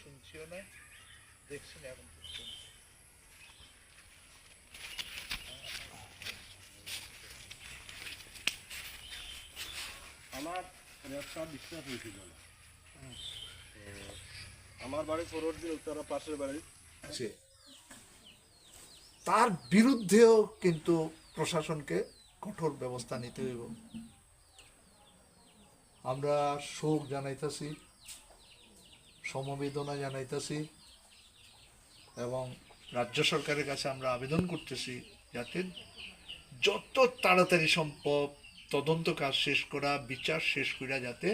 শুনছিও না দেখছি না এখন পর্যন্ত। আমার ব্যবসা বিশ্বাস হয়েছিল। না আমার বাড়ি পরবর্তী উত্তরা পাশের বাড়ি। আছে তার বিরুদ্ধেও কিন্তু প্রশাসনকে কঠোর ব্যবস্থা নিতে হইব। আমরা শোক জানাইতেছি। সমবেদনা জানাইতেছি এবং রাজ্য সরকারের কাছে আমরা আবেদন করতেছি যাতে যত তাড়াতাড়ি সম্ভব তদন্ত কাজ শেষ করা, বিচার শেষ করা, যাতে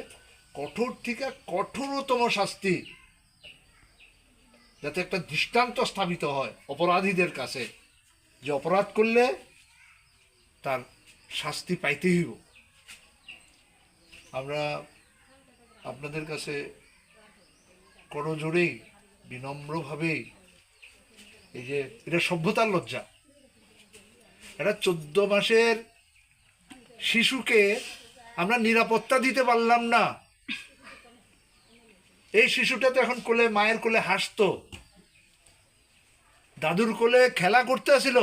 কঠোর থেকে কঠোরতম শাস্তি, যাতে একটা দৃষ্টান্ত স্থাপিত হয় অপরাধীদের কাছে, যে অপরাধ করলে তার শাস্তি পাইতে হইব। আমরা আপনাদের কাছে করজোড়েই বিনম্রভাবেই এই যে এটা সভ্যতার লজ্জা। এটা চোদ্দ মাসের শিশুকে আমরা নিরাপত্তা দিতে পারলাম না। এই শিশুটা তো এখন কোলে, মায়ের কোলে হাসতো। দাদুর কোলে খেলা করতে আসিল।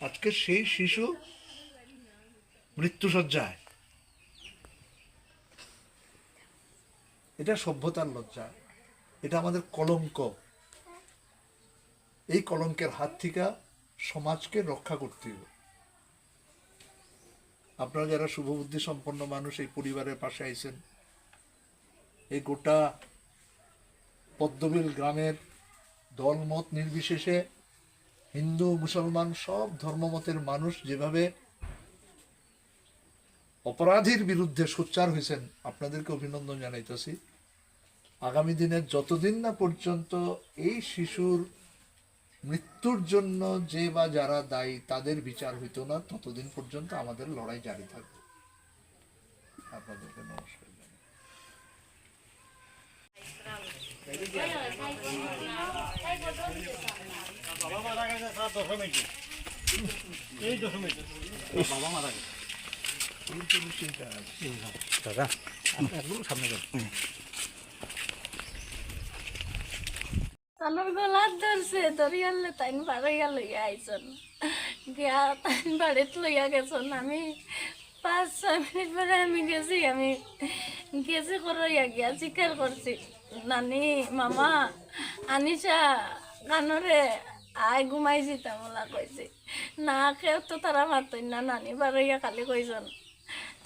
আজকে সেই শিশু মৃত্যুসজ্জায়। এটা সভ্যতার লজ্জা। এটা আমাদের কলঙ্ক। এই কলঙ্কের হাত থেকে সমাজকে রক্ষা করতে হবে। আপনারা যারা শুভবুদ্ধি সম্পন্ন মানুষ, এই পরিবারের পাশে আইছেন, এই গোটা পদ্মবিল গ্রামের দলমত নির্বিশেষে হিন্দু, মুসলমান সব ধর্মমতের মানুষ যেভাবে অপরাধীর বিরুদ্ধে সোচ্চার হয়েছেন। আপনাদেরকে অভিনন্দন জানাইতেছি। আগামী দিনের যতদিন না পর্যন্ত এই শিশুর মৃত্যুর জন্য যে বা যারা দায়ী তাদের বিচার হইতো না ততদিন পর্যন্ত আমাদের লড়াই জারি থাকবে। আপনাদেরকে নমস্কার বাবা মারা গেছে স্যার এই দশমীতে বাবা মারা গেছে। তানোর গলাত ধরছে ধরিয়ালে তাইন বাড়াইয়া লইয়া আইসন গিয়া তাইন বাড়িত লইয়া গেছন। আমি পাঁচ, ছয় মিনিট পরে আমি গেছি আমি গেছি করাইয়া গিয়া স্বীকার করছি, নানি, মামা, আনিসা, কানরে আই ঘুমাইছি তামলা কইছি। না কেউ তো তারা মাতই না, নানি বাড়াইয়া খালি কইছন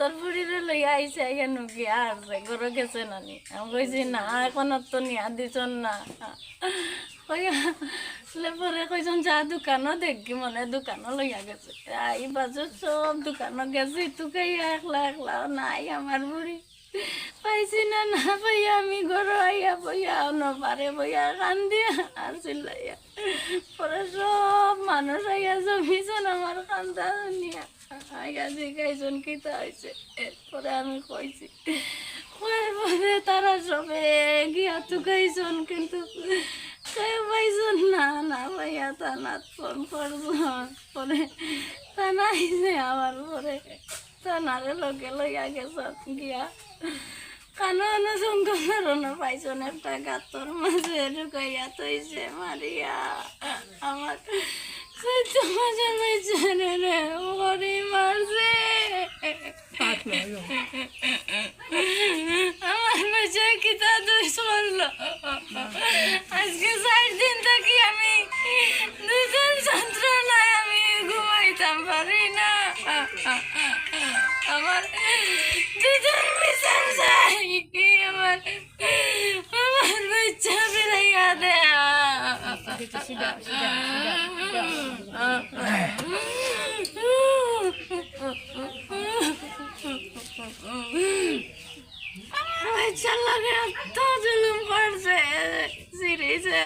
তোর বুড়িরে লইয়া আইছে আইয়া নুগিয়া আর ঘরে গেছে নানি আমি কইছি, না এখন তো নিয়া দিছন না। পরে কইছন, যা দোকানও দেখি মনে, দোকানও লইয়া গেছে। আই বাজু সব দোকানও গেছি তুকাইয়া একলা একলা নাই আমার বুড়ি। পাইছি না না পাইয়া আমি ঘরে আইয়া বইয়া নপারে বইয়া কান্দিয়া আর চিল্লাইয়া পরে সব মানুষ আইয়া জমিছেন আমার কান্দা নিয়া আইয়া জিগাইছেন কিতা হয়েছে এরপরে আমি কইছি কয়ার পরে তারা সবে গিয়া তুকাইছন কিন্তু পাইছন না না ভাইয়া থানাত ফোন করছন পরে থানা আইছে আমার পরে থানারে লগে লইয়া গিয়া। কানো সংকলন পাইছন একটা গাতর মাঝে ঢুকাইয়া তৈছে মারিয়া। আমার সহ্য মাঝে মাঝে রে ওরে মারছে আমার বেঁচে কিতা দুই চলল আজকে চার দিন থাকি আমি দুজন যন্ত্রণায় আমি ঘুমাইতাম পারি না আমার দুজন বিচার চাই আমার আমার চাল লাগে